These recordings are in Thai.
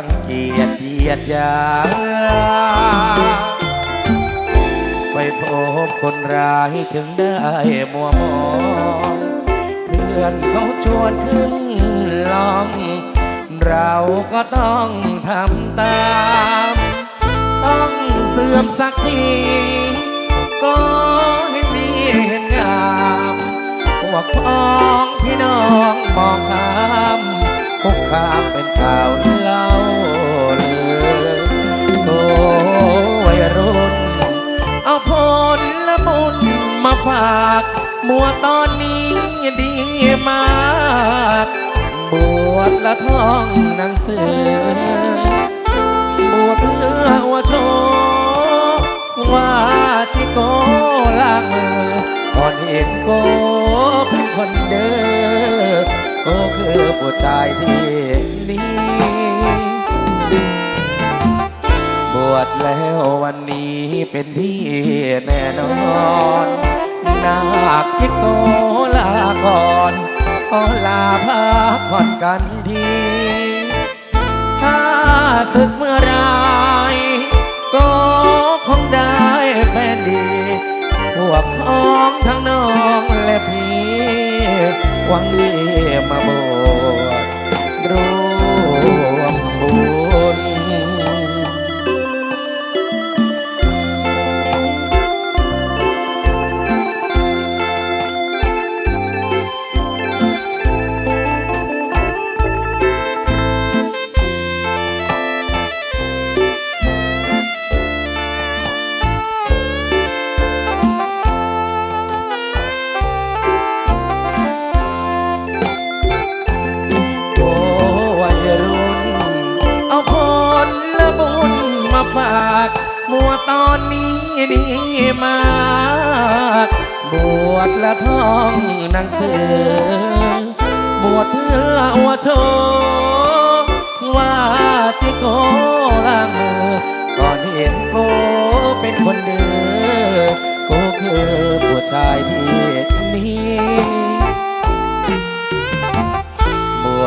รังเกียจเยียดยาไปพบคนร้ายถึงได้มัวมองเพื่อนเขาชวนขึ้นลองเราก็ต้องทำตาม ต้องเสื่อมศักดิ์ศรีก็เห็นดีเห็นงามพวกพ้องพี่น้องมองข้ามคุกคามเป็นข่าวล่าากมัวตอนนี้ดีมากบวชละท่องหนังสือบวชเพื่อวโชว่าที่โกลางมือก่อนเห็นโกเป็นคนเด้อโกคือผู้ชายที่นี้บวชแล้ววันนี้เป็นที่แน่นอน นาคทิโกลาก่อนขอลาพักผ่อนกันทีถ้าศึกเมื่อไรก็คงได้แฟนดีพวกพ้องทั้งน้องและพี่หวังดีมาโบ ฝากมัวตอนนี้ดีมากบวชละท่องหนังสือบวชเพื่ออวดโชว์ว่าที่โกลางมือก่อนเห็นโกเป็นคนเดือโกคือผู้ชายที่นี้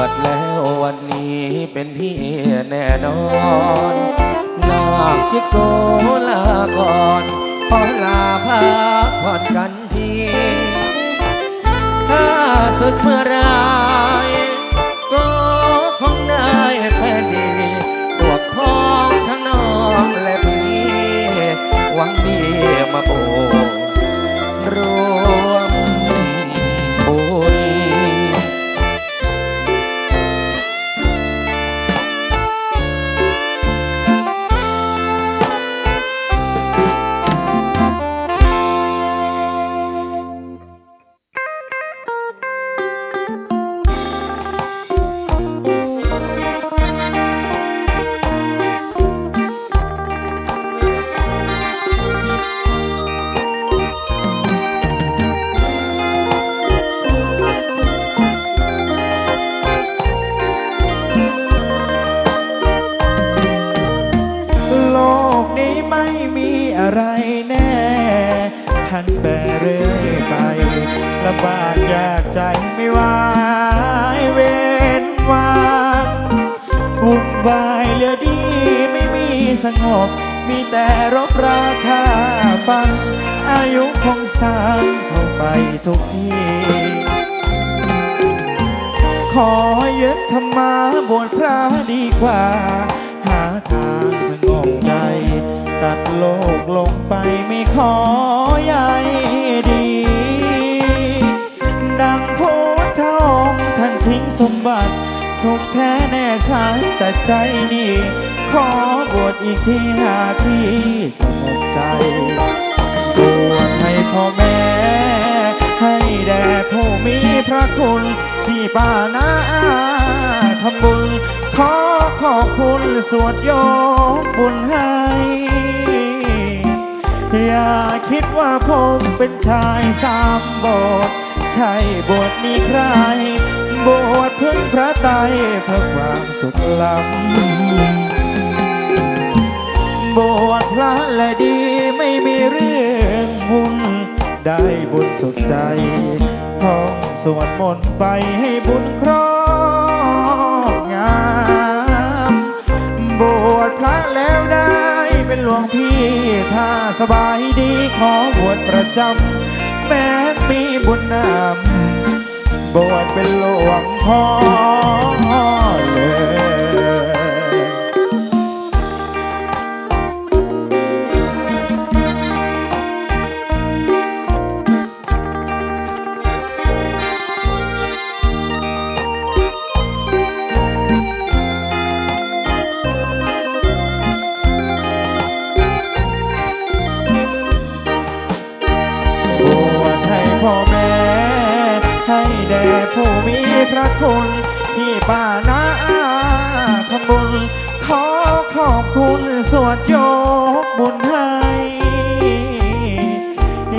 ชแล้ววันนี้เป็นพี่แน่นอนนอกจิตโกลาก่อนขอลาพักผ่อนกัน สงบ มีแต่รบราคาฟัง อายุคงสางเข้าไปทุกทีขอยึดธรรมาบวชพระดีกว่า หาทางสงบใจ ตัดโลกลงไปไม่ขอใยดี ดังพุทธองค์ท่านทิ้งสมบัติ สุขแท้แน่ชัดแต่ใจนี่ ขอบวชอีกที่หาที่สงบใจบวชให้พ่อแม่ ให้แด่ผู้มีพระคุณ ที่ป้านาอาทำบุญ ขอขอบคุณสวดโยกบุญให้ อย่าคิดว่าผมเป็นชายสามบทใช่บวชมีใครบวชเพื่อพระไตรเพื่อความสุขล้ำ บวชพระและดีไม่มีเรื่องบุญได้บุญสุดใจท่องสวดมนต์ไปให้บุญครอบงามบวชพระแล้วได้เป็นหลวงพี่ถ้าสบายดีขอบวชประจำแม้มีบุญนำบวชเป็นหลวงพ่อเลย ผู้มีพระคุณ ที่ป้านาอาทำบุญขอขอบคุณสวดโยกบุญให้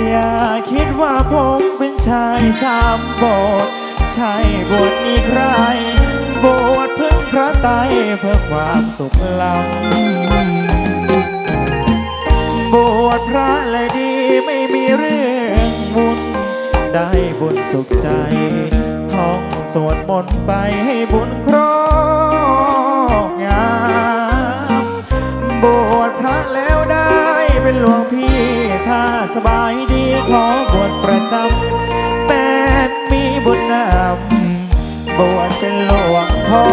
อย่าคิดว่าผมเป็นชายสามโบสถ์ใช่บวชมีใคร บวชพึ่งพระไตเพื่อความสุขล้ำบวชพระและดีไม่มีเรื่องบุญได้บุญสุขใจ ท่องสวดมนต์ไปให้บุญครอบงามบวชพระแล้วได้เป็นหลวงพี่ถ้าสบายดีขอบวชประจำแปดมีบุญนำบวชเป็นหลวงพ่อ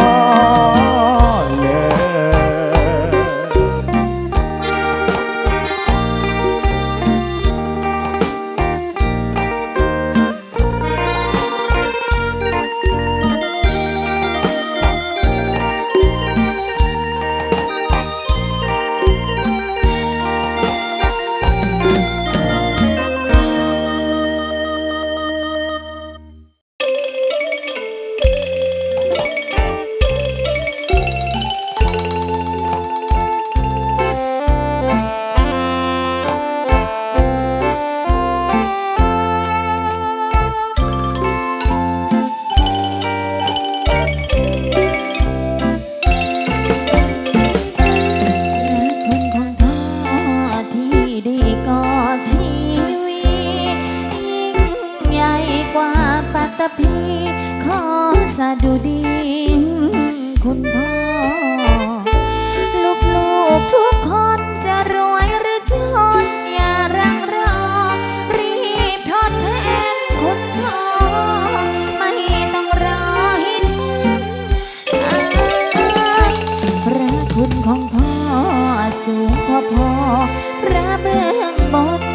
งบนลู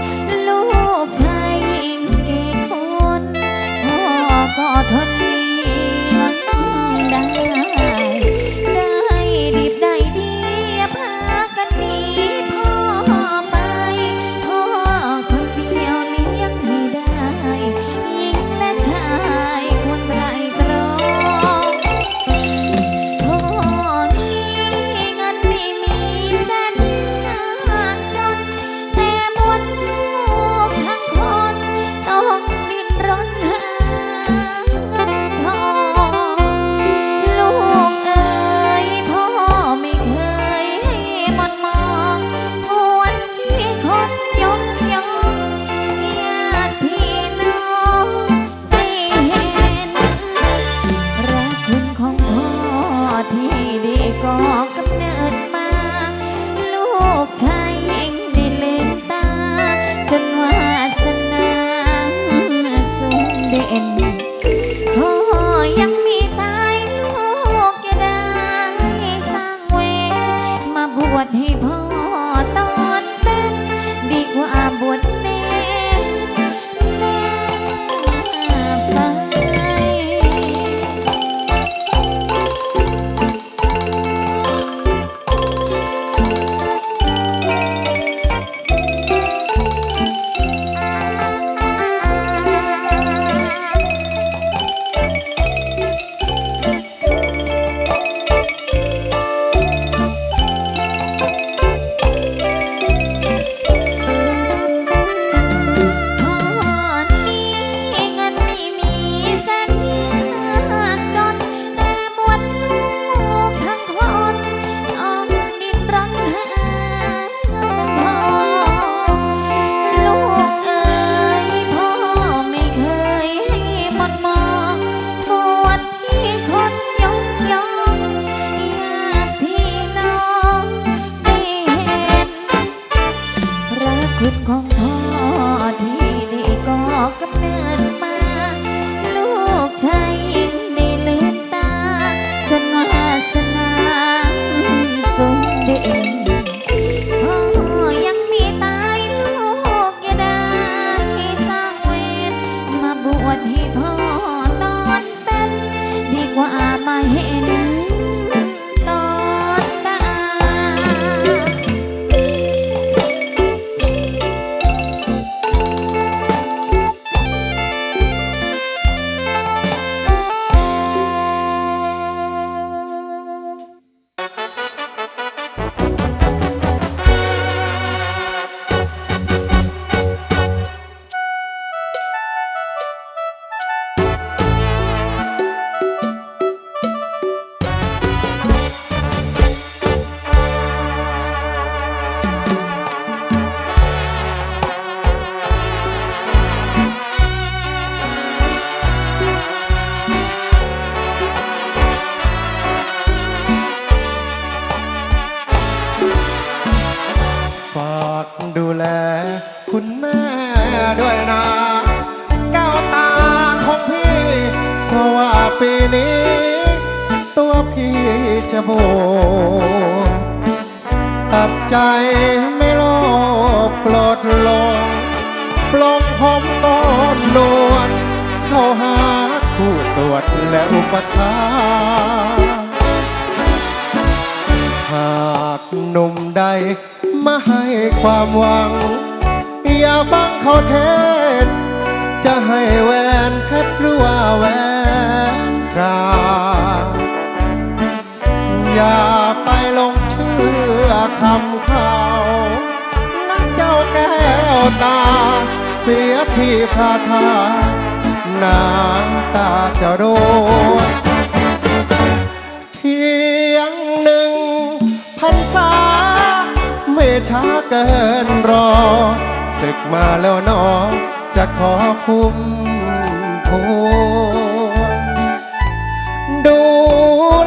ฝากดูแล คุณแม่ด้วยนะแก้วตาของพี่ เพราะว่าปีนี้ ตัวพี่จะโบกตัดใจไม่โลภโกรธลงปลงผมต้นนวลเข้าหาคู่สวดและอุปถากากหนุ่มใด มาให้ความหวัง อย่าฟังเขาเทศ จะให้แหวนเพชรหรือว่าแหวนกาอย่าไปลงเชื่อคำเขานักเจ้าแก้วตา เสียที่พาทาน้ำตาจะร่วง ช้าเกินรอ ศึกมาแล้วนอจะขอคุ้มพวงดู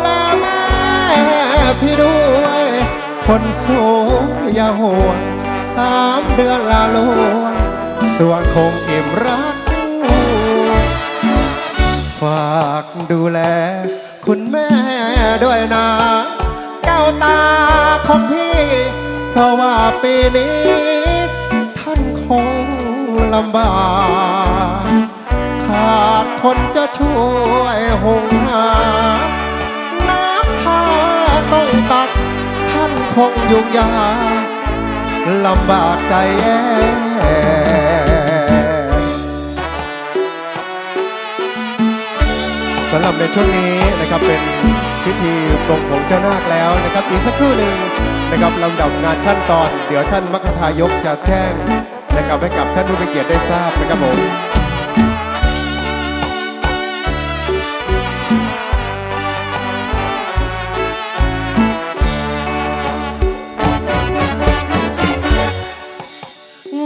แลแม่พี่ด้วย คนสูงอย่าห่วงสามเดือนละลวงส่วนคงอิ่มรัก ฝากดูแล คุณแม่ด้วยนะแก้วตาของพี่ เพราะว่าปีนี้ท่านคงลำบากขาดคนจะช่วยหงหา น้ำท่าต้องตัก ท่านคงยุ่งยากลำบากใจแย่สำหรับในช่วงนี้นะครับเป็น พิธีปลงผมเจ้านาคแล้วนะครับอีกสักครู่หนึ่งนะครับลำดับงานขั้นตอน เดี๋ยวท่านมัคคทายกจะแจ้งนะครับให้กับท่านผู้มีเกียรติได้ทราบนะครับผม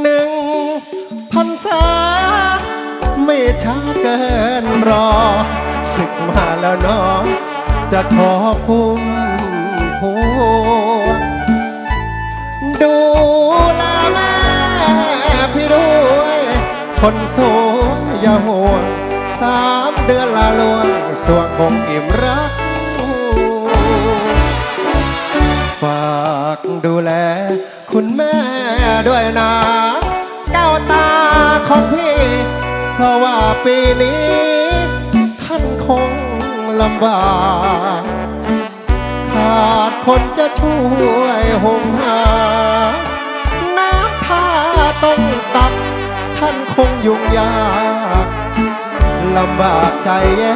หนึ่งพันษาไม่ช้าเกินรอศึกมาแล้วน้อง จะขอคุ้มพวงดูแลแม่พี่ด้วย คนสูงอย่าห่วง สามเดือนละลวงสวงคงอิ่มรัก ฝากดูแล คุณแม่ด้วยนะแก้วตาของพี่ เพราะว่าปีนี้ ท่านคง ลำบากขาดคนจะช่วยหงหา น้ำท่าต้องตัก ท่านคงยุ่งยากลำบากใจแย่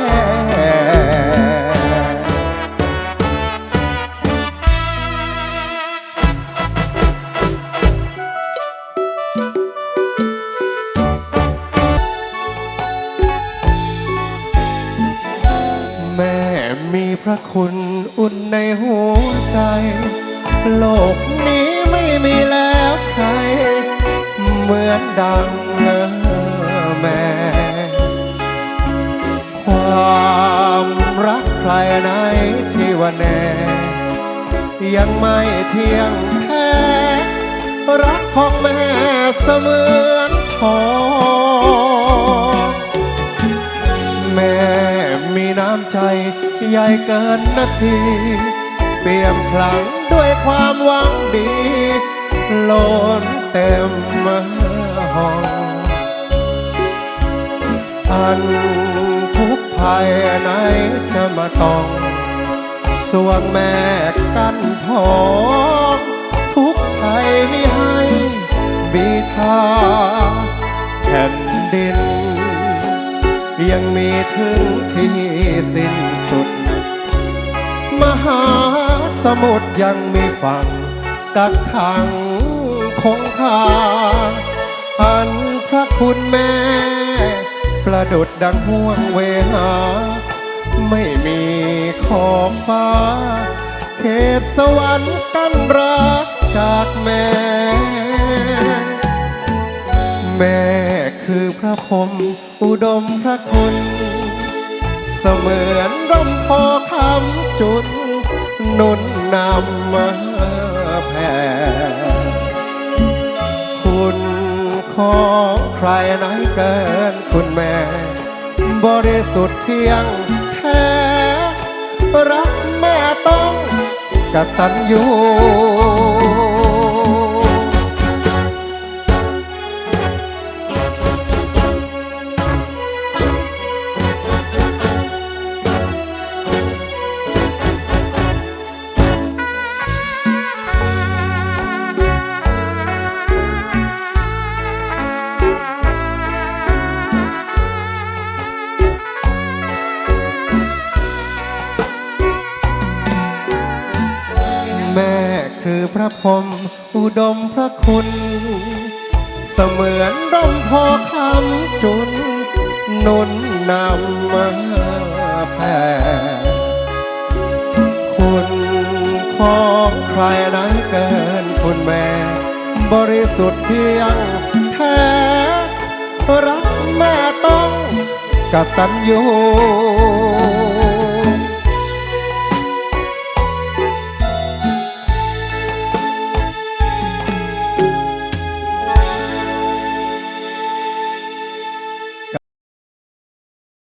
คุณอุ่นในหัวใจ โลกนี้ไม่มีแล้วใคร เหมือนดังแม่ ความรักใครไหนที่ว่าแน่ ยังไม่เที่ยงแท้ รักของแม่เสมือนทองแม่มีน้ำใจ ใหญ่เกินนาที เปี่ยมพลังด้วยความหวังดีล้นเต็มห้องอันทุกภัยไหนจะมาต้องสวงแม่กันพองทุกไทยไม่ให้มีทาแผ่นดิน ยังมีถึงที่สิ้นสุด หาสมุทรยังไมีฝั่งกักขังคงคาอันพระคุณแม่ ประดุดดังห่วงเวหา ไม่มีขอบฟ้า เขตสวรรค์กันรักจากแม่ แม่คือพระพรมอุดมพระคุณ เสมือนร่มโพคำจุน นุนนำมาแผ่คุณของใครไหนเกินคุณแม่ บริสุทธิ์เพียงแท้รักแม่ต้องกตัญญู สมือนร่มโพคำจุนนุนนำมาแผ่คุณของใครไหนเกินคุณแม่ บริสุทธิ์เพียงแท้รักแม่ต้องกตัญญู